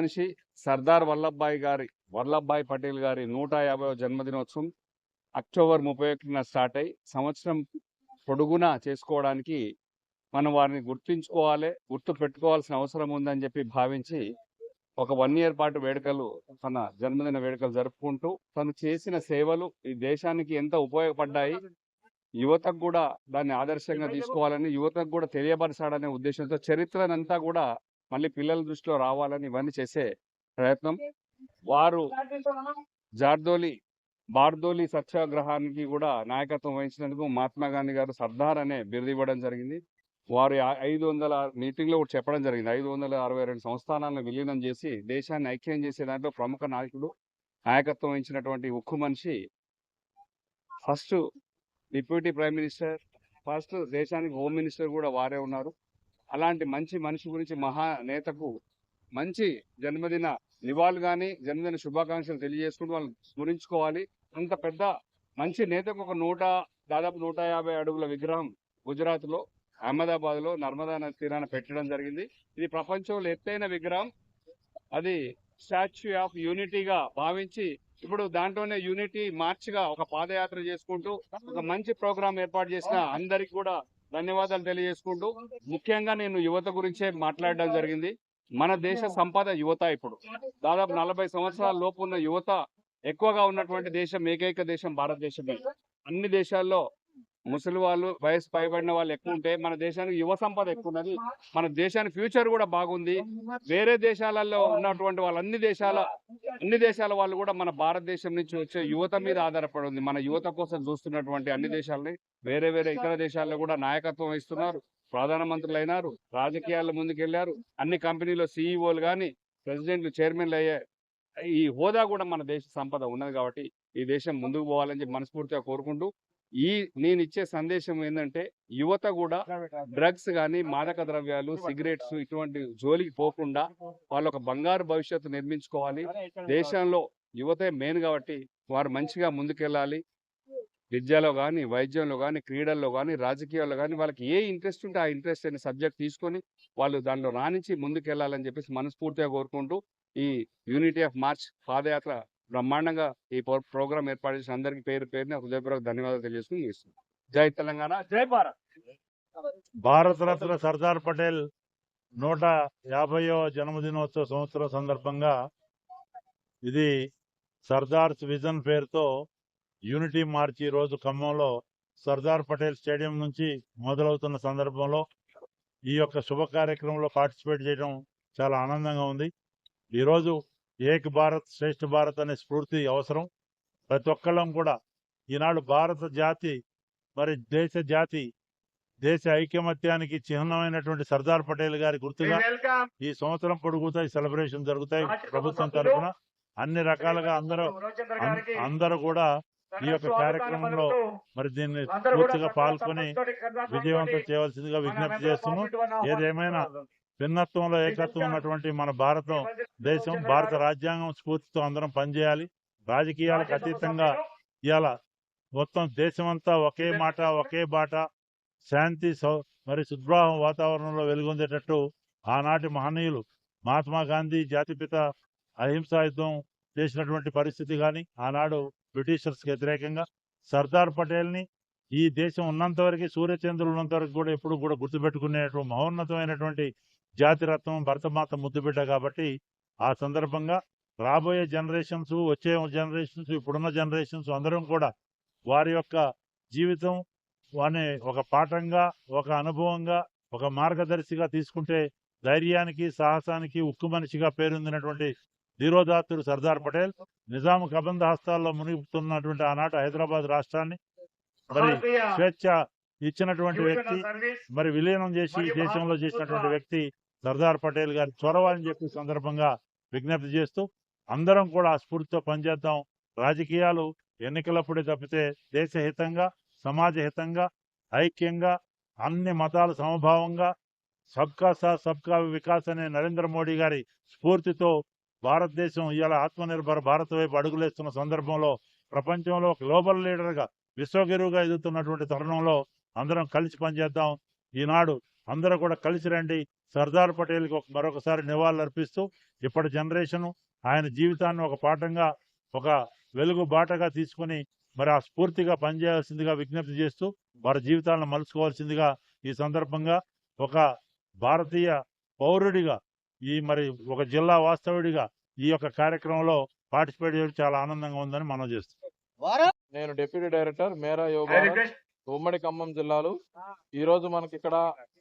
మనిషి సర్దార్ వల్లభాయ్ గారి వల్లభాయ్ పటేల్ గారి నూట యాభై జన్మదినోత్సవం అక్టోబర్ ముప్పై ఒకటిన స్టార్ట్ అయ్యి సంవత్సరం పొడుగునా చేసుకోవడానికి మనం వారిని గుర్తుంచుకోవాలి గుర్తు పెట్టుకోవాల్సిన అవసరం ఉందని చెప్పి భావించి ఒక వన్ ఇయర్ పాటు వేడుకలు తన జన్మదిన వేడుకలు జరుపుకుంటూ తను చేసిన సేవలు ఈ దేశానికి ఎంత ఉపయోగపడ్డాయి యువతకు కూడా దాన్ని ఆదర్శంగా తీసుకోవాలని యువతకు కూడా తెలియపరచాలనే ఉద్దేశంతో చరిత్రనంతా కూడా మళ్ళీ పిల్లల దృష్టిలో రావాలని ఇవన్నీ చేసే ప్రయత్నం. వారు జార్దోలి బార్దోలి సత్యాగ్రహానికి కూడా నాయకత్వం వహించినందుకు మహాత్మా గాంధీ గారు సర్దార్ అనే బిరుదు ఇవ్వడం జరిగింది. వారు ఐదు వందల మీటింగ్లో కూడా చెప్పడం జరిగింది. ఐదు వందల అరవై రెండు సంస్థానాలను విలీనం చేసి దేశాన్ని ఐక్యం చేసే దాంట్లో ప్రముఖ నాయకుడు నాయకత్వం వహించినటువంటి ఉక్కు మనిషి first deputy prime minister first దేశానికి హోమ్ మినిస్టర్ కూడా వారే ఉన్నారు. అలాంటి మంచి మనిషి గురించి మహా నేతకు మంచి జన్మదిన నివాళులు కానీ జన్మదిన శుభాకాంక్షలు తెలియజేసుకుంటూ వాళ్ళని స్మరించుకోవాలి. అంత పెద్ద మంచి నేతకు ఒక నూట దాదాపు నూట యాభై అడుగుల విగ్రహం గుజరాత్లో అహ్మదాబాద్లో నర్మదా నది తీరాన పెట్టడం జరిగింది. ఇది ప్రపంచంలో ఎత్తైన విగ్రహం. అది స్టాచ్యూ ఆఫ్ యూనిటీగా భావించి ఇప్పుడు దాంట్లోనే యూనిటీ మార్చిగా ఒక పాదయాత్ర చేసుకుంటూ ఒక మంచి ప్రోగ్రాం ఏర్పాటు చేసిన అందరికి కూడా ధన్యవాదాలు తెలియజేసుకుంటూ ముఖ్యంగా నేను యువత గురించే మాట్లాడడం జరిగింది. మన దేశ సంపద యువత ఇప్పుడు. దాదాపు నలభై సంవత్సరాల లోపు ఉన్న యువత ఎక్కువగా ఉన్నటువంటి దేశం ఏకైక దేశం భారతదేశమే. అన్ని దేశాల్లో ముసలి వాళ్ళు వయసు పైబడిన వాళ్ళు ఎక్కువ ఉంటే మన దేశానికి యువ సంపద ఎక్కువ ఉన్నది. మన దేశానికి ఫ్యూచర్ కూడా బాగుంది. వేరే దేశాలలో ఉన్నటువంటి వాళ్ళ అన్ని దేశాల అన్ని దేశాల వాళ్ళు కూడా మన భారతదేశం నుంచి వచ్చే యువత మీద ఆధారపడి ఉంది మన యువత కోసం చూస్తున్నటువంటి అన్ని దేశాలని వేరే వేరే ఇతర దేశాల్లో కూడా నాయకత్వం వహిస్తున్నారు ప్రధానమంత్రులు అయినారు రాజకీయాల్లో ముందుకెళ్ళారు. అన్ని కంపెనీలో సీఈఓలు కానీ ప్రెసిడెంట్లు చైర్మన్లు అయ్యే ఈ హోదా కూడా మన దేశ సంపద ఉన్నది కాబట్టి ఈ దేశం ముందుకు పోవాలని చెప్పి మనస్ఫూర్తిగా కోరుకుంటూ ఈ నేను ఇచ్చే సందేశం ఏంటంటే యువత కూడా డ్రగ్స్ కానీ మాదక ద్రవ్యాలు సిగరెట్స్ ఇటువంటి జోలికి పోకుండా వాళ్ళ ఒక బంగారు భవిష్యత్తు నిర్మించుకోవాలి. దేశంలో యువతే మెయిన్ కాబట్టి వారు మంచిగా ముందుకెళ్ళాలి. విద్యలో కానీ వైద్యంలో కానీ క్రీడల్లో కానీ రాజకీయాల్లో కానీ వాళ్ళకి ఏ ఇంట్రెస్ట్ ఉంటే ఆ ఇంట్రెస్ట్ అనే సబ్జెక్ట్ తీసుకొని వాళ్ళు దానిలో రాణించి ముందుకెళ్ళాలని చెప్పేసి మనస్ఫూర్తిగా కోరుకుంటూ ఈ యూనిటీ ఆఫ్ మార్చ్ పాదయాత్ర బ్రహ్మాండంగా ఈ ప్రోగ్రామ్ ఏర్పాటు చేసిన అందరికీ పేరు పేరున హృదయపూర్వక ధన్యవాదాలు తెలియజేసుకుని జై తెలంగాణ జై భారత్. భారతరత్న సర్దార్ పటేల్ నూట యాభైవ జన్మదినోత్సవ సంవత్సరం సందర్భంగా ఇది సర్దార్స్ విజన్ పేరుతో యూనిటీ మార్చ్ ఈ రోజు ఖమ్మంలో సర్దార్ పటేల్ స్టేడియం నుంచి మొదలవుతున్న సందర్భంలో ఈ యొక్క శుభ కార్యక్రమంలో పార్టిసిపేట్ చేయడం చాలా ఆనందంగా ఉంది. ఈరోజు ఏక్ భారత్ శ్రేష్ఠ భారత్ అనే స్ఫూర్తి అవసరం. ప్రతి ఒక్కళ్ళం కూడా ఈనాడు భారత జాతి మరి దేశ జాతి దేశ ఐకమత్యానికి చిహ్నమైనటువంటి సర్దార్ పటేల్ గారి గుర్తుగా ఈ సంవత్సరం పొడుగుతా ఈ సెలబ్రేషన్ జరుగుతాయి. ప్రభుత్వం తరఫున అన్ని రకాలుగా అందరూ అందరూ కూడా ఈ యొక్క కార్యక్రమంలో మరి దీన్ని పూర్తిగా పాల్గొని విజయవంతం చేయవలసిందిగా విజ్ఞప్తి చేస్తున్నాం. ఏదేమైనా భిన్నత్వంలో ఏకత్వం ఉన్నటువంటి మన భారతం దేశం భారత రాజ్యాంగం స్ఫూర్తితో అందరం పనిచేయాలి. రాజకీయాలకు అతీతంగా ఇవాళ మొత్తం దేశమంతా ఒకే మాట ఒకే బాట శాంతి సౌ- మరి సుద్భావం వాతావరణంలో వెలుగొందేటట్టు ఆనాటి మహనీయులు మహాత్మా గాంధీ జాతిపిత అహింసా యుద్ధం చేసినటువంటి పరిస్థితి కానీ ఆనాడు బ్రిటిషర్స్ వ్యతిరేకంగా సర్దార్ పటేల్ని ఈ దేశం ఉన్నంత వరకు సూర్యచంద్రులు ఉన్నంత వరకు కూడా ఎప్పుడు కూడా గుర్తుపెట్టుకునేటువంటి మహోన్నతమైనటువంటి జాతిరత్నం భరతమాత ముద్దుబిడ్డ కాబట్టి ఆ సందర్భంగా రాబోయే జనరేషన్స్ వచ్చే జనరేషన్స్ ఇప్పుడున్న జనరేషన్స్ అందరం కూడా వారి యొక్క జీవితం అనే ఒక పాఠంగా ఒక అనుభవంగా ఒక మార్గదర్శిగా తీసుకుంటే ధైర్యానికి సాహసానికి ఉక్కు మనిషిగా పేరొందినటువంటి ధీరోదాత్తుడు సర్దార్ పటేల్ నిజాం కబంధ హస్తాల్లో మునిగుతున్నటువంటి ఆనాటి హైదరాబాద్ రాష్ట్రాన్ని మరి స్వేచ్ఛ ఇచ్చినటువంటి వ్యక్తి మరి విలీనం చేసి దేశంలో చేసినటువంటి వ్యక్తి సర్దార్ పటేల్ గారి చొరవ అని చెప్పి సందర్భంగా విజ్ఞప్తి చేస్తూ అందరం కూడా ఆ స్ఫూర్తితో పనిచేద్దాం. రాజకీయాలు ఎన్నికలప్పుడే తప్పితే దేశ హితంగా సమాజ హితంగా ఐక్యంగా అన్ని మతాలు సమభావంగా సబ్కా సాత్ సబ్కా వికాస్ అనే నరేంద్ర మోడీ గారి స్ఫూర్తితో భారతదేశం ఇవాళ ఆత్మనిర్భర భారత్ వైపు అడుగులేస్తున్న సందర్భంలో ప్రపంచంలో ఒక గ్లోబల్ లీడర్గా విశ్వగురువుగా ఎదుగుతున్నటువంటి తరుణంలో అందరం కలిసి పనిచేద్దాం. ఈనాడు అందరూ కూడా కలిసి రండి. సర్దార్ పటేల్కి ఒక మరొకసారి నివాళులు అర్పిస్తూ ఇప్పటి జనరేషన్ ఆయన జీవితాన్ని ఒక పాఠంగా ఒక వెలుగు బాటగా తీసుకుని మరి ఆ స్ఫూర్తిగా పనిచేయాల్సిందిగా విజ్ఞప్తి చేస్తూ వారి జీవితాలను మలుచుకోవాల్సిందిగా ఈ సందర్భంగా ఒక భారతీయ పౌరుడిగా ఈ మరి ఒక జిల్లా వాస్తవుడిగా ఈ యొక్క కార్యక్రమంలో పార్టిసిపేట్ చేయడం చాలా ఆనందంగా ఉందని మనం చేస్తాం నేను డిప్యూటీ డైరెక్టర్ మేరా యోగా ఉమ్మడి ఖమ్మం జిల్లాలు. ఈ రోజు మనకి ఇక్కడ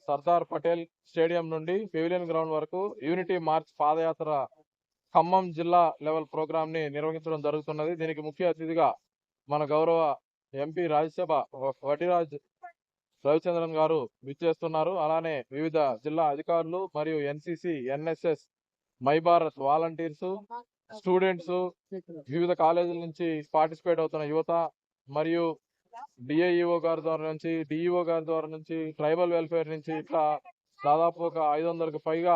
సర్దార్ పటేల్ స్టేడియం నుండి పెవిలియన్ గ్రౌండ్ వరకు యూనిటీ మార్చ్ పాదయాత్ర ఖమ్మం జిల్లా లెవెల్ ప్రోగ్రామ్ని నిర్వహించడం జరుగుతున్నది. దీనికి ముఖ్య అతిథిగా మన గౌరవ ఎంపీ రాజ్యసభ వటిరాజ్ రవిచంద్రన్ గారు విచ్చేస్తున్నారు. అలానే వివిధ జిల్లా అధికారులు మరియు NCC NSS my Bharat volunteers students వివిధ కాలేజీల నుంచి పార్టిసిపేట్ అవుతున్న యువత మరియు డిఐఈఓ గారి ద్వారా నుంచి డిఈఓ గారి ద్వారా నుంచి ట్రైబల్ వెల్ఫేర్ నుంచి ఇట్లా దాదాపు ఒక ఐదు వందలకు పైగా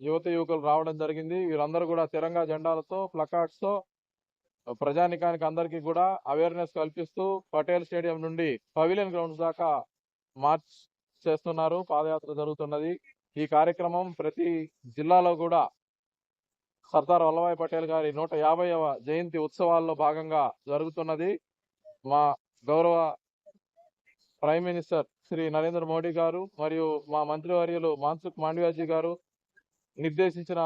యువత యువకులు రావడం జరిగింది. వీరందరూ కూడా తిరంగా జెండాలతో ప్లకార్డ్స్తో ప్రజానికానికి అందరికీ కూడా అవేర్నెస్ కల్పిస్తూ పటేల్ స్టేడియం నుండి పవిలియన్ గ్రౌండ్స్ దాకా మార్చ్ చేస్తున్నారు. పాదయాత్ర జరుగుతున్నది. ఈ కార్యక్రమం ప్రతి జిల్లాలో కూడా సర్దార్ వల్లభాయ్ పటేల్ గారి నూట యాభైవ జయంతి ఉత్సవాల్లో భాగంగా జరుగుతున్నది. మా గౌరవ ప్రైమ్ మినిస్టర్ శ్రీ నరేంద్ర మోడీ గారు మరియు మా మంత్రివర్యులు మాన్సుఖ్ మాండవ్యాజీ గారు నిర్దేశించిన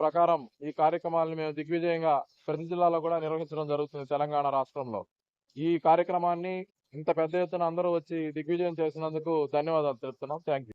ప్రకారం ఈ కార్యక్రమాలను మేము దిగ్విజయంగా ప్రతి జిల్లాలో కూడా నిర్వహించడం జరుగుతుంది తెలంగాణ రాష్ట్రంలో. ఈ కార్యక్రమాన్ని ఇంత పెద్ద ఎత్తున అందరూ వచ్చి దిగ్విజయం చేసినందుకు ధన్యవాదాలు తెలుపుతున్నాం. Thank you